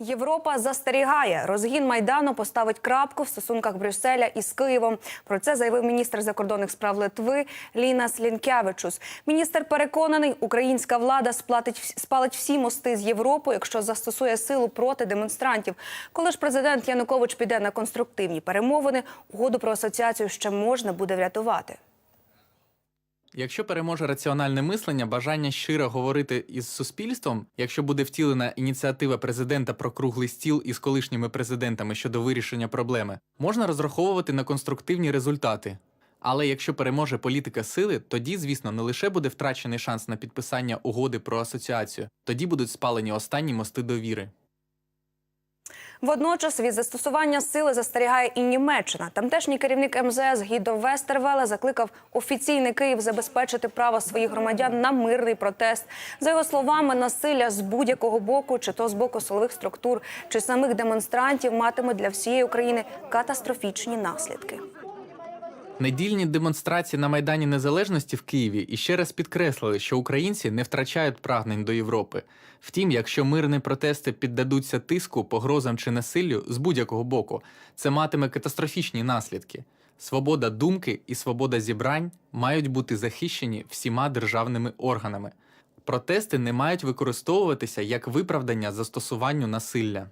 Європа застерігає. Розгін майдану поставить крапку в стосунках Брюсселя із Києвом. Про це заявив міністр закордонних справ Литви Лінас Лінкявичус. Міністр переконаний, українська влада сплатить спалить всі мости з Європою, якщо застосує силу проти демонстрантів. Коли ж президент Янукович піде на конструктивні перемовини, угоду про асоціацію ще можна буде врятувати. Якщо переможе раціональне мислення, бажання щиро говорити із суспільством, якщо буде втілена ініціатива президента про круглий стіл із колишніми президентами щодо вирішення проблеми, можна розраховувати на конструктивні результати. Але якщо переможе політика сили, тоді, звісно, не лише буде втрачений шанс на підписання угоди про асоціацію, тоді будуть спалені останні мости довіри. Водночас від застосування сили застерігає і Німеччина. Тамтешній керівник МЗС Гідо Вестервеле закликав офіційний Київ забезпечити право своїх громадян на мирний протест. За його словами, насилля з будь-якого боку, чи то з боку силових структур, чи самих демонстрантів, матиме для всієї України катастрофічні наслідки. Недільні демонстрації на Майдані Незалежності в Києві іще раз підкреслили, що українці не втрачають прагнень до Європи. Втім, якщо мирні протести піддадуться тиску, погрозам чи насиллю з будь-якого боку, це матиме катастрофічні наслідки. Свобода думки і свобода зібрань мають бути захищені всіма державними органами. Протести не мають використовуватися як виправдання застосуванню насилля.